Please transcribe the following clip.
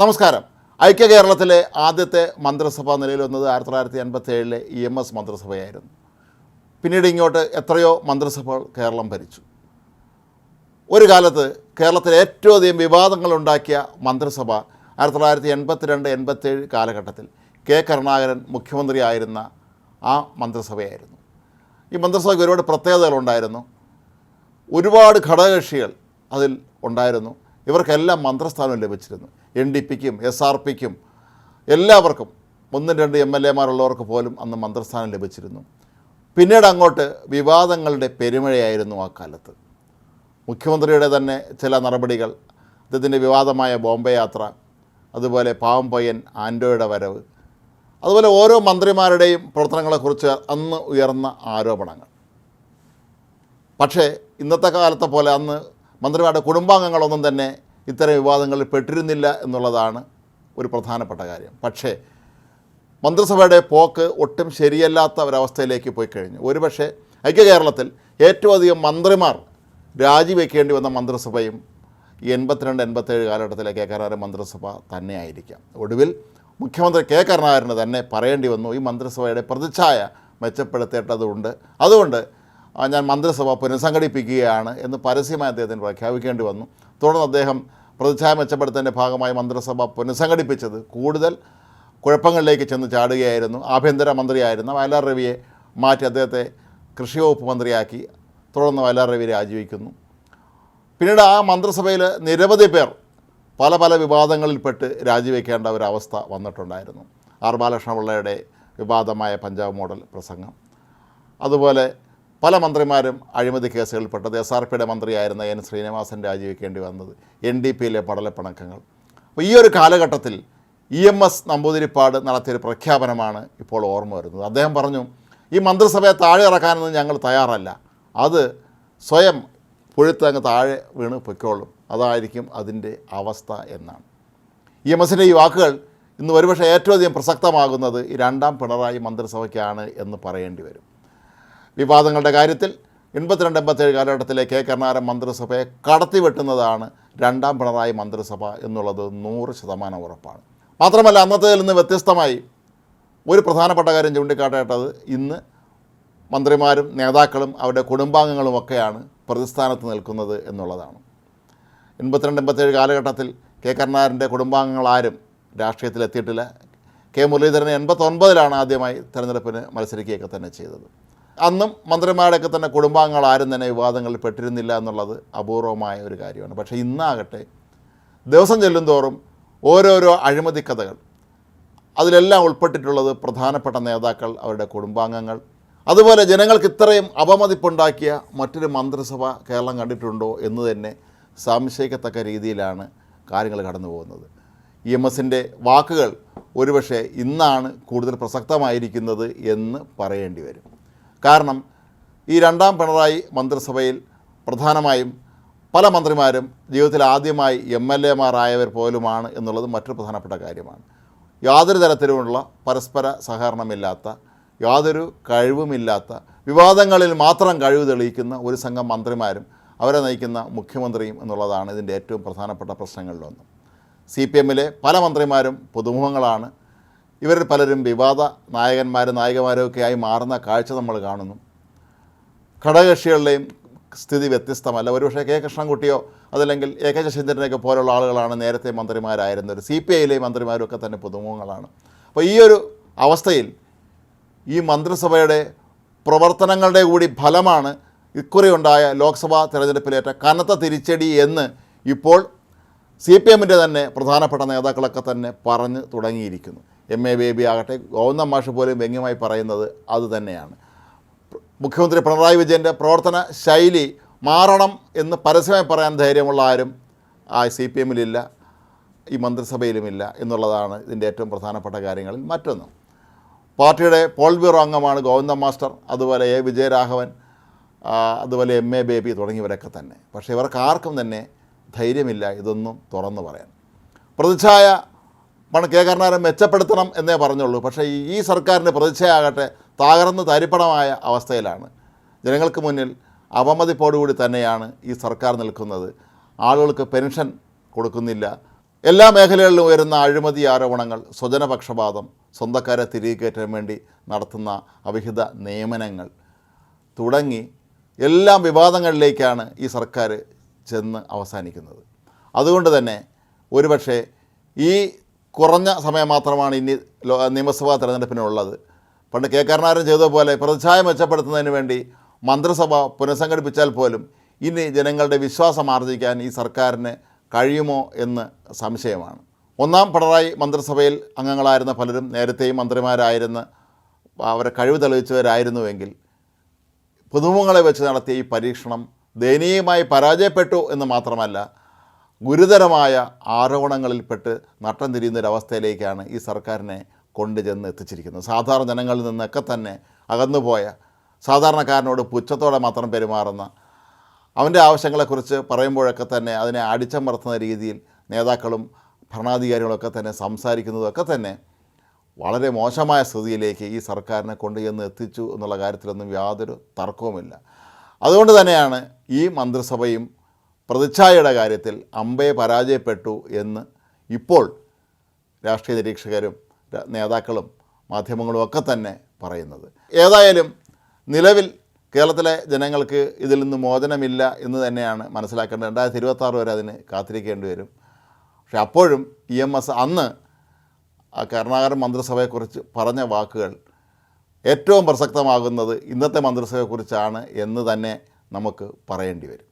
നമസ്കാരം. ഐക്യ കേരളത്തിലെ ആദ്യത്തെ മന്ത്രിസഭ നിലയിൽ വന്നത് ആയിരത്തി തൊള്ളായിരത്തി എൺപത്തി ഏഴിലെ ഇ എം എസ് മന്ത്രിസഭയായിരുന്നു. പിന്നീട് ഇങ്ങോട്ട് എത്രയോ മന്ത്രിസഭകൾ കേരളം ഭരിച്ചു. ഒരു കാലത്ത് കേരളത്തിൽ ഏറ്റവും അധികം വിവാദങ്ങളുണ്ടാക്കിയ മന്ത്രിസഭ ആയിരത്തി തൊള്ളായിരത്തി എൺപത്തിരണ്ട് എൺപത്തേഴ് കാലഘട്ടത്തിൽ കെ കരുണാകരൻ മുഖ്യമന്ത്രിയായിരുന്ന ആ മന്ത്രിസഭയായിരുന്നു. ഈ മന്ത്രിസഭയ്ക്ക് ഒരുപാട് പ്രത്യേകതകളുണ്ടായിരുന്നു ഒരുപാട് ഘടകകക്ഷികൾ അതിൽ ഉണ്ടായിരുന്നു. ഇവർക്കെല്ലാം മന്ത്രിസ്ഥാനം ലഭിച്ചിരുന്നു. എൻ ഡി പിക്കും എസ് ആർ പിക്കും എല്ലാവർക്കും ഒന്നും രണ്ട് എം എൽ എമാരുള്ളവർക്ക് പോലും അന്ന് മന്ത്രിസ്ഥാനം ലഭിച്ചിരുന്നു. പിന്നീട് അങ്ങോട്ട് വിവാദങ്ങളുടെ പെരുമഴയായിരുന്നു ആ കാലത്ത്. മുഖ്യമന്ത്രിയുടെ തന്നെ ചില നടപടികൾ അദ്ദേഹത്തിന്റെ വിവാദമായ ബോംബെ യാത്ര അതുപോലെ പാവം പയ്യൻ ആൻഡോയുടെ വരവ് അതുപോലെ ഓരോ മന്ത്രിമാരുടെയും പ്രവർത്തനങ്ങളെക്കുറിച്ച് അന്ന് ഉയർന്ന ആരോപണങ്ങൾ. പക്ഷേ ഇന്നത്തെ കാലത്തെ പോലെ അന്ന് മന്ത്രിമാരുടെ കുടുംബാംഗങ്ങളൊന്നും തന്നെ ഇത്തരം വിവാദങ്ങളിൽ പെട്ടിരുന്നില്ല എന്നുള്ളതാണ് ഒരു പ്രധാനപ്പെട്ട കാര്യം. പക്ഷേ മന്ത്രിസഭയുടെ പോക്ക് ഒട്ടും ശരിയല്ലാത്ത ഒരവസ്ഥയിലേക്ക് പോയി കഴിഞ്ഞു. ഒരുപക്ഷെ ഐക്യ കേരളത്തിൽ ഏറ്റവും അധികം മന്ത്രിമാർ രാജിവെക്കേണ്ടി വന്ന മന്ത്രിസഭയും എൺപത്തിരണ്ട് എൺപത്തേഴ് കാലഘട്ടത്തിലെ കെ. കരുണാകരൻ മന്ത്രിസഭ തന്നെയായിരിക്കാം. ഒടുവിൽ മുഖ്യമന്ത്രി കെ. കരുണാകരന് തന്നെ പറയേണ്ടി വന്നു ഈ മന്ത്രിസഭയുടെ പ്രതിച്ഛായ മെച്ചപ്പെടുത്തേണ്ടതുണ്ട്. അതുകൊണ്ട് ഞാൻ മന്ത്രിസഭ പുനഃസംഘടിപ്പിക്കുകയാണ് എന്ന് പരസ്യമായി അദ്ദേഹത്തിന് പ്രഖ്യാപിക്കേണ്ടി വന്നു. തുടർന്ന് അദ്ദേഹം പ്രതിച്ഛായ മെച്ചപ്പെടുത്തതിന്റെ ഭാഗമായി മന്ത്രിസഭ പുനഃസംഘടിപ്പിച്ചത് കൂടുതൽ കുഴപ്പങ്ങളിലേക്ക് ചെന്ന് ചാടുകയായിരുന്നു. ആഭ്യന്തര മന്ത്രിയായിരുന്ന വയലാർ രവിയെ മാറ്റി അദ്ദേഹത്തെ കൃഷി വകുപ്പ് മന്ത്രിയാക്കി തുടർന്ന് വയലാർ രവി രാജിവെക്കുന്നു. പിന്നീട് ആ മന്ത്രിസഭയിൽ നിരവധി പേർ പല പല വിവാദങ്ങളിൽപ്പെട്ട് രാജിവെക്കേണ്ട ഒരവസ്ഥ വന്നിട്ടുണ്ടായിരുന്നു. ആർ ബാലകൃഷ്ണപിള്ളയുടെ വിവാദമായ പഞ്ചാബ് മോഡൽ പ്രസംഗം. അതുപോലെ പല മന്ത്രിമാരും അഴിമതി കേസുകളിൽപ്പെട്ടത്. എസ് ആർ പിയുടെ മന്ത്രിയായിരുന്ന എൻ ശ്രീനിവാസൻ രാജിവെക്കേണ്ടി വന്നത്. എൻ ഡി പിയിലെ പടലപ്പിണക്കങ്ങൾ. അപ്പോൾ ഈ ഒരു കാലഘട്ടത്തിൽ ഇ എം എസ് നമ്പൂതിരിപ്പാട് നടത്തിയൊരു പ്രഖ്യാപനമാണ് ഇപ്പോൾ ഓർമ്മ വരുന്നത്. അദ്ദേഹം പറഞ്ഞു ഈ മന്ത്രിസഭയെ താഴെ ഇറക്കാനൊന്നും ഞങ്ങൾ തയ്യാറല്ല. അത് സ്വയം പുഴുത്തങ്ങ് താഴെ വീണ് പൊയ്ക്കോളും. അതായിരിക്കും അതിന്റെ അവസ്ഥ എന്നാണ്. ഇ എം എസിന്റെ ഈ വാക്കുകൾ ഇന്ന് ഒരുപക്ഷെ ഏറ്റവും അധികം പ്രസക്തമാകുന്നത് ഈ രണ്ടാം പിണറായി മന്ത്രിസഭയ്ക്കാണ് എന്ന് പറയേണ്ടി വരും. വിവാദങ്ങളുടെ കാര്യത്തിൽ എൺപത്തിരണ്ട് എൺപത്തേഴ് കാലഘട്ടത്തിലെ കെ കരുണാകരൻ മന്ത്രിസഭയെ കടത്തിവെട്ടുന്നതാണ് രണ്ടാം പിണറായി മന്ത്രിസഭ എന്നുള്ളത് നൂറ് ശതമാനം ഉറപ്പാണ്. മാത്രമല്ല അന്നത്തേതിൽ നിന്ന് വ്യത്യസ്തമായി ഒരു പ്രധാനപ്പെട്ട കാര്യം ചൂണ്ടിക്കാട്ടേണ്ടത് ഇന്ന് മന്ത്രിമാരും നേതാക്കളും അവരുടെ കുടുംബാംഗങ്ങളുമൊക്കെയാണ് പ്രതിസ്ഥാനത്ത് നിൽക്കുന്നത് എന്നുള്ളതാണ്. എൺപത്തിരണ്ട് എൺപത്തേഴ് കാലഘട്ടത്തിൽ കെ കരുണാകരന്റെ കുടുംബാംഗങ്ങളാരും രാഷ്ട്രീയത്തിലെത്തിയിട്ടില്ല. കെ മുരളീധരൻ എൺപത്തൊൻപതിലാണ് ആദ്യമായി തെരഞ്ഞെടുപ്പിന് മത്സരിക്കുകയൊക്കെ തന്നെ ചെയ്തത്. അന്നും മന്ത്രിമാരുടെയൊക്കെ തന്നെ കുടുംബാംഗങ്ങൾ ആരും തന്നെ വിവാദങ്ങളിൽ പെട്ടിരുന്നില്ല എന്നുള്ളത് അപൂർവമായ ഒരു കാര്യമാണ്. പക്ഷേ ഇന്നാകട്ടെ ദിവസം ചെല്ലും തോറും ഓരോരോ അഴിമതി കഥകൾ അതിലെല്ലാം ഉൾപ്പെട്ടിട്ടുള്ളത് പ്രധാനപ്പെട്ട നേതാക്കൾ അവരുടെ കുടുംബാംഗങ്ങൾ. അതുപോലെ ജനങ്ങൾക്ക് ഇത്രയും അപമതിപ്പുണ്ടാക്കിയ മറ്റൊരു മന്ത്രിസഭ കേരളം കണ്ടിട്ടുണ്ടോ എന്ന് തന്നെ സംശയിക്കത്തക്ക രീതിയിലാണ് കാര്യങ്ങൾ കടന്നു പോകുന്നത്. ഇ എം എസിന്റെ വാക്കുകൾ ഒരുപക്ഷെ ഇന്നാണ് കൂടുതൽ പ്രസക്തമായിരിക്കുന്നത് എന്ന് പറയേണ്ടി വരും. കാരണം ഈ രണ്ടാം പിണറായി മന്ത്രിസഭയിൽ പ്രധാനമായും പല മന്ത്രിമാരും ജീവിതത്തിൽ ആദ്യമായി എം എൽ എമാരായവർ പോലുമാണ് എന്നുള്ളത് മറ്റൊരു പ്രധാനപ്പെട്ട കാര്യമാണ്. യാതൊരു തരത്തിലുമുള്ള പരസ്പര സഹകരണമില്ലാത്ത യാതൊരു കഴിവുമില്ലാത്ത വിവാദങ്ങളിൽ മാത്രം കഴിവ് തെളിയിക്കുന്ന ഒരു സംഘം മന്ത്രിമാരും അവരെ നയിക്കുന്ന മുഖ്യമന്ത്രിയും എന്നുള്ളതാണ് ഇതിന്റെ ഏറ്റവും പ്രധാനപ്പെട്ട പ്രശ്നങ്ങളിലൊന്ന്. സി പി എമ്മിലെ പല മന്ത്രിമാരും പുതുമുഖങ്ങളാണ്. ഇവരിൽ പലരും വിവാദ നായകന്മാരും നായികമാരും ആയി മാറുന്ന കാഴ്ച നമ്മൾ കാണുന്നു. ഘടകകക്ഷികളുടെയും സ്ഥിതി വ്യത്യസ്തമല്ല. ഒരുപക്ഷെ കെ കൃഷ്ണൻകുട്ടിയോ അതല്ലെങ്കിൽ എ കെ ശശീന്ദ്രനെയൊക്കെ പോലുള്ള ആളുകളാണ് നേരത്തെ മന്ത്രിമാരായിരുന്നവർ സി പി ഐയിലെ മന്ത്രിമാരും ഒക്കെ തന്നെ പുതുമുഖങ്ങളാണ്. അപ്പോൾ ഈ ഒരു അവസ്ഥയിൽ ഈ മന്ത്രിസഭയുടെ പ്രവർത്തനങ്ങളുടെ കൂടി ഫലമാണ് ഇക്കുറി ഉണ്ടായ ലോക്സഭാ തെരഞ്ഞെടുപ്പിലേറ്റ കനത്ത തിരിച്ചടി എന്ന് ഇപ്പോൾ സി പി എമ്മിന്റെ തന്നെ പ്രധാനപ്പെട്ട നേതാക്കളൊക്കെ തന്നെ പറഞ്ഞ് തുടങ്ങിയിരിക്കുന്നു. എം എ ബേബി ആകട്ടെ ഗോവന്ദ മാഷ് പോലും വ്യംഗ്യമായി പറയുന്നത് അതുതന്നെയാണ് മുഖ്യമന്ത്രി പിണറായി വിജയന്റെ പ്രവർത്തന ശൈലി മാറണം എന്ന് പരസ്യമായി പറയാൻ ധൈര്യമുള്ള ആരും ആ സി പി എമ്മിലില്ല ഈ മന്ത്രിസഭയിലുമില്ല എന്നുള്ളതാണ് ഇതിന്റെ ഏറ്റവും പ്രധാനപ്പെട്ട കാര്യങ്ങളിൽ മറ്റൊന്ന്. പാർട്ടിയുടെ പോൾ ബ്യൂറോ അംഗമാണ് ഗോവിന്ദ മാസ്റ്റർ അതുപോലെ എ വിജയരാഘവൻ അതുപോലെ എം എ ബേബി തുടങ്ങിയവരൊക്കെ തന്നെ. പക്ഷേ ഇവർക്ക് ആർക്കും തന്നെ ധൈര്യമില്ല ഇതൊന്നും തുറന്നു പറയാൻ. പ്രതിച്ഛായ പണ കെ കരുണാകരൻ മെച്ചപ്പെടുത്തണം എന്നേ പറഞ്ഞുള്ളൂ. പക്ഷേ ഈ- സർക്കാരിന്റെ പ്രതിച്ഛയാകട്ടെ തകർന്ന് തരിപ്പണമായ അവസ്ഥയിലാണ്. ജനങ്ങൾക്ക് മുന്നിൽ അവമതിപ്പോടുകൂടി തന്നെയാണ് ഈ സർക്കാർ നിൽക്കുന്നത്. ആളുകൾക്ക് പെൻഷൻ കൊടുക്കുന്നില്ല. എല്ലാ മേഖലകളിലും ഉയരുന്ന അഴിമതി ആരോപണങ്ങൾ സ്വജനപക്ഷപാതം സ്വന്തക്കാരെ തിരികെ കയറ്റാൻ വേണ്ടി നടത്തുന്ന അവിഹിത നിയമനങ്ങൾ തുടങ്ങി എല്ലാ വിവാദങ്ങളിലേക്കാണ് ഈ സർക്കാർ ചെന്ന് അവസാനിക്കുന്നത്. അതുകൊണ്ട് തന്നെ ഒരുപക്ഷെ ഈ കുറഞ്ഞ സമയം മാത്രമാണ് ഇനി നിയമസഭാ തെരഞ്ഞെടുപ്പിനുള്ളത്. പണ്ട് കെ. കരുണാകരൻ പോലെ പ്രതിച്ഛായ മെച്ചപ്പെടുത്തുന്നതിന് വേണ്ടി മന്ത്രിസഭ പുനഃസംഘടിപ്പിച്ചാൽ പോലും ഇനി ജനങ്ങളുടെ വിശ്വാസം ആർജിക്കാൻ ഈ സർക്കാരിന് കഴിയുമോ എന്ന് സംശയമാണ്. ഒന്നാം പിണറായി മന്ത്രിസഭയിൽ അംഗങ്ങളായിരുന്ന പലരും നേരത്തെയും മന്ത്രിമാരായിരുന്ന അവരെ കഴിവ് തെളിയിച്ചവരായിരുന്നുവെങ്കിൽ പുതുമുഖങ്ങളെ വെച്ച് നടത്തിയ ഈ പരീക്ഷണം ദയനീയമായി പരാജയപ്പെട്ടു എന്ന് മാത്രമല്ല ഗുരുതരമായ ആരോപണങ്ങളിൽപ്പെട്ട് നട്ടം തിരിയുന്നൊരവസ്ഥയിലേക്കാണ് ഈ സർക്കാരിനെ കൊണ്ടുചെന്ന് എത്തിച്ചിരിക്കുന്നത്. സാധാരണ ജനങ്ങളിൽ നിന്നൊക്കെ തന്നെ അകന്നുപോയ സാധാരണക്കാരനോട് പുച്ഛത്തോടെ മാത്രം പെരുമാറുന്ന അവന്റെ ആവശ്യങ്ങളെക്കുറിച്ച് പറയുമ്പോഴൊക്കെ തന്നെ അതിനെ അടിച്ചമർത്തുന്ന രീതിയിൽ നേതാക്കളും ഭരണാധികാരികളൊക്കെ തന്നെ സംസാരിക്കുന്നതൊക്കെ തന്നെ വളരെ മോശമായ സ്ഥിതിയിലേക്ക് ഈ സർക്കാരിനെ കൊണ്ടുചെന്ന് എത്തിച്ചു എന്നുള്ള കാര്യത്തിലൊന്നും യാതൊരു തർക്കവുമില്ല. അതുകൊണ്ട് തന്നെയാണ് ഈ മന്ത്രിസഭയും പ്രതിച്ഛായയുടെ കാര്യത്തിൽ അമ്പയെ പരാജയപ്പെട്ടു എന്ന് ഇപ്പോൾ രാഷ്ട്രീയ നിരീക്ഷകരും നേതാക്കളും മാധ്യമങ്ങളും ഒക്കെ തന്നെ പറയുന്നത്. ഏതായാലും നിലവിൽ കേരളത്തിലെ ജനങ്ങൾക്ക് ഇതിൽ നിന്ന് മോചനമില്ല എന്ന് തന്നെയാണ് മനസ്സിലാക്കേണ്ടത്. രണ്ടായിരത്തി ഇരുപത്താറ് വരെ അതിന് കാത്തിരിക്കേണ്ടി വരും. പക്ഷെ അപ്പോഴും ഇ എം എസ് അന്ന് കരുണാകരൻ മന്ത്രിസഭയെക്കുറിച്ച് പറഞ്ഞ വാക്കുകൾ ഏറ്റവും പ്രസക്തമാകുന്നത് ഇന്നത്തെ മന്ത്രിസഭയെക്കുറിച്ചാണ് എന്ന് തന്നെ നമുക്ക് പറയേണ്ടി വരും.